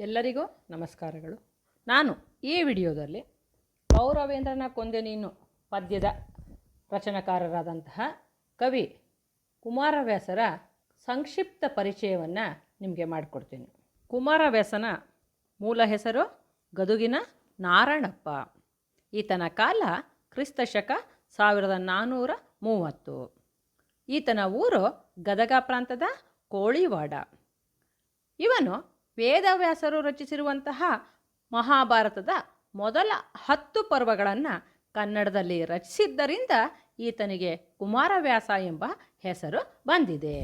ಎಲ್ಲರಿಗೂ ನಮಸ್ಕಾರಗಳು. ನಾನು ಈ ವಿಡಿಯೋದಲ್ಲಿ ಪೌರವೇಂದ್ರನ ಕೊಂದೆ ನೀನು ಪದ್ಯದ ರಚನಕಾರರಾದಂತಹ ಕವಿ ಕುಮಾರವ್ಯಾಸರ ಸಂಕ್ಷಿಪ್ತ ಪರಿಚಯವನ್ನು ನಿಮಗೆ ಮಾಡಿಕೊಡ್ತೀನಿ. ಕುಮಾರವ್ಯಾಸನ ಮೂಲ ಹೆಸರು ಗದುಗಿನ ನಾರಾಯಣಪ್ಪ ಈತನ ಕಾಲ ಕ್ರಿಸ್ತ ಶಕ ಸಾವಿರದ ನಾನ್ನೂರ ಮೂವತ್ತು. ಈತನ ಊರು ಗದಗ ಪ್ರಾಂತದ ಕೋಳಿವಾಡ. ಇವನು ವೇದವ್ಯಾಸರು ರಚಿಸಿರುವಂತಹ ಮಹಾಭಾರತದ ಮೊದಲ ಹತ್ತು ಪರ್ವಗಳನ್ನು ಕನ್ನಡದಲ್ಲಿ ರಚಿಸಿದ್ದರಿಂದ ಈತನಿಗೆ ಕುಮಾರವ್ಯಾಸ ಎಂಬ ಹೆಸರು ಬಂದಿದೆ.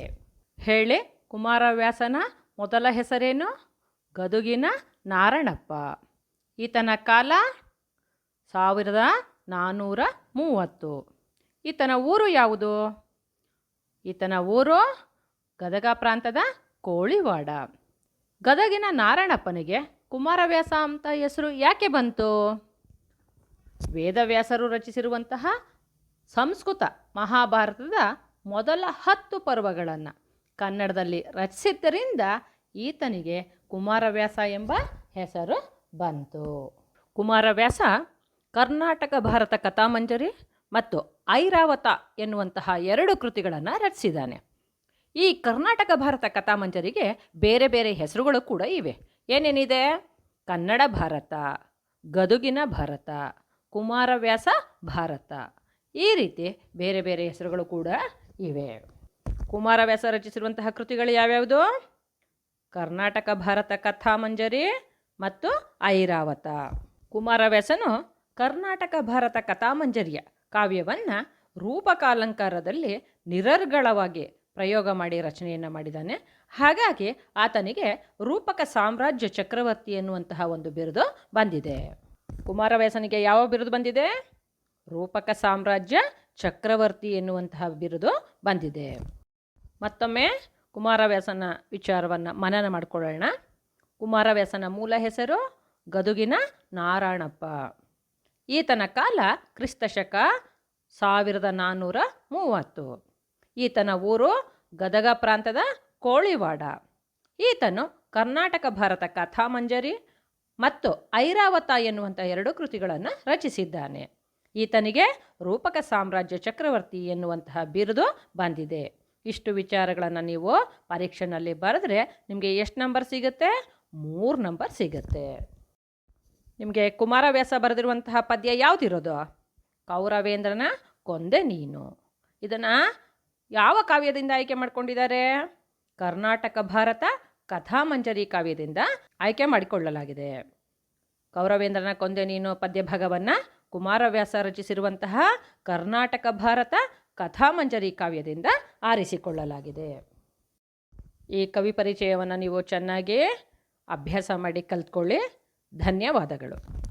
ಹೇಳಿ, ಕುಮಾರವ್ಯಾಸನ ಮೊದಲ ಹೆಸರೇನು? ಗದುಗಿನ ನಾರಣಪ್ಪ. ಈತನ ಕಾಲ ಸಾವಿರದ ನಾನ್ನೂರ ಮೂವತ್ತು. ಈತನ ಊರು ಯಾವುದು? ಈತನ ಊರು ಗದಗ ಪ್ರಾಂತದ ಕೋಳಿವಾಡ. ಗದಗಿನ ನಾರಾಯಣಪ್ಪನಿಗೆ, ಕುಮಾರವ್ಯಾಸ ಅಂತ ಹೆಸರು ಯಾಕೆ ಬಂತು? ವೇದವ್ಯಾಸರು ರಚಿಸಿರುವಂತಹ ಸಂಸ್ಕೃತ ಮಹಾಭಾರತದ ಮೊದಲ ಹತ್ತು ಪರ್ವಗಳನ್ನು ಕನ್ನಡದಲ್ಲಿ ರಚಿಸಿದ್ದರಿಂದ ಈತನಿಗೆ ಕುಮಾರವ್ಯಾಸ ಎಂಬ ಹೆಸರು ಬಂತು. ಕುಮಾರವ್ಯಾಸ ಕರ್ನಾಟಕ ಭಾರತ ಕಥಾಮಂಜರಿ ಮತ್ತು ಐರಾವತ ಎನ್ನುವಂತಹ ಎರಡು ಕೃತಿಗಳನ್ನು ರಚಿಸಿದ್ದಾನೆ. ಈ ಕರ್ನಾಟಕ ಭಾರತ ಕಥಾಮಂಜರಿಗೆ ಬೇರೆ ಬೇರೆ ಹೆಸರುಗಳು ಕೂಡ ಇವೆ. ಏನೇನಿದೆ? ಕನ್ನಡ ಭಾರತ, ಗದುಗಿನ ಭಾರತ ಕುಮಾರವ್ಯಾಸ ಭಾರತ. ಈ ರೀತಿ ಬೇರೆ ಬೇರೆ ಹೆಸರುಗಳು ಕೂಡ ಇವೆ. ಕುಮಾರವ್ಯಾಸ ರಚಿಸಿರುವಂತಹ ಕೃತಿಗಳು ಯಾವ್ಯಾವುದು? ಕರ್ನಾಟಕ ಭಾರತ ಕಥಾಮಂಜರಿ ಮತ್ತು ಐರಾವತ. ಕುಮಾರವ್ಯಾಸನು ಕರ್ನಾಟಕ ಭಾರತ ಕಥಾಮಂಜರಿಯ ಕಾವ್ಯವನ್ನು ರೂಪಕಾಲಂಕಾರದಲ್ಲಿ ನಿರರ್ಗಳವಾಗಿ ಪ್ರಯೋಗ ಮಾಡಿ ರಚನೆಯನ್ನು ಮಾಡಿದ್ದಾನೆ. ಹಾಗಾಗಿ ಆತನಿಗೆ ರೂಪಕ ಸಾಮ್ರಾಜ್ಯ ಚಕ್ರವರ್ತಿ ಎನ್ನುವಂತಹ ಒಂದು ಬಿರುದು ಬಂದಿದೆ. ಕುಮಾರವ್ಯಾಸನಿಗೆ ಯಾವ ಬಿರುದು ಬಂದಿದೆ? ರೂಪಕ ಸಾಮ್ರಾಜ್ಯ ಚಕ್ರವರ್ತಿ ಎನ್ನುವಂತಹ ಬಿರುದು ಬಂದಿದೆ. ಮತ್ತೊಮ್ಮೆ ಕುಮಾರವ್ಯಾಸನ ವಿಚಾರವನ್ನು ಮನನ ಮಾಡಿಕೊಳ್ಳೋಣ. ಕುಮಾರವ್ಯಾಸನ ಮೂಲ ಹೆಸರು ಗದುಗಿನ ನಾರಾಯಣಪ್ಪ. ಈತನ ಕಾಲ ಕ್ರಿಸ್ತಶಕ ಸಾವಿರದ ನಾನ್ನೂರ ಮೂವತ್ತು. ಈತನ ಊರು ಗದಗ ಪ್ರಾಂತದ ಕೋಳಿವಾಡ. ಈತನು ಕರ್ನಾಟಕ ಭಾರತ ಕಥಾಮಂಜರಿ ಮತ್ತು ಐರಾವತ ಎನ್ನುವಂಥ ಎರಡು ಕೃತಿಗಳನ್ನು ರಚಿಸಿದ್ದಾನೆ. ಈತನಿಗೆ ರೂಪಕ ಸಾಮ್ರಾಜ್ಯ ಚಕ್ರವರ್ತಿ ಎನ್ನುವಂತಹ ಬಿರುದು ಬಂದಿದೆ. ಇಷ್ಟು ವಿಚಾರಗಳನ್ನು ನೀವು ಪರೀಕ್ಷೆನಲ್ಲಿ ಬರೆದ್ರೆ ನಿಮಗೆ ಎಷ್ಟು ನಂಬರ್ ಸಿಗುತ್ತೆ? ಮೂರು ನಂಬರ್ ಸಿಗುತ್ತೆ. ನಿಮಗೆ ಕುಮಾರವ್ಯಾಸ ಬರೆದಿರುವಂತಹ ಪದ್ಯ ಯಾವುದಿರೋದು? ಕೌರವೇಂದ್ರನ ಕೊಂದೆ ನೀನು. ಇದನ್ನು ಯಾವ ಕಾವ್ಯದಿಂದ ಆಯ್ಕೆ ಮಾಡಿಕೊಂಡಿದ್ದಾರೆ? ಕರ್ನಾಟಕ ಭಾರತ ಕಥಾಮಂಜರಿ ಕಾವ್ಯದಿಂದ ಆಯ್ಕೆ ಮಾಡಿಕೊಳ್ಳಲಾಗಿದೆ. ಕೌರವೇಂದ್ರನ ಕೊಂದೆ ನೀನು ಪದ್ಯಭಾಗವನ್ನು ಕುಮಾರವ್ಯಾಸ ರಚಿಸಿರುವಂತಹ ಕರ್ನಾಟಕ ಭಾರತ ಕಥಾಮಂಜರಿ ಕಾವ್ಯದಿಂದ ಆರಿಸಿಕೊಳ್ಳಲಾಗಿದೆ. ಈ ಕವಿ ಪರಿಚಯವನ್ನು ನೀವು ಚೆನ್ನಾಗಿ ಅಭ್ಯಾಸ ಮಾಡಿ ಕಲ್ತ್ಕೊಳ್ಳಿ. ಧನ್ಯವಾದಗಳು.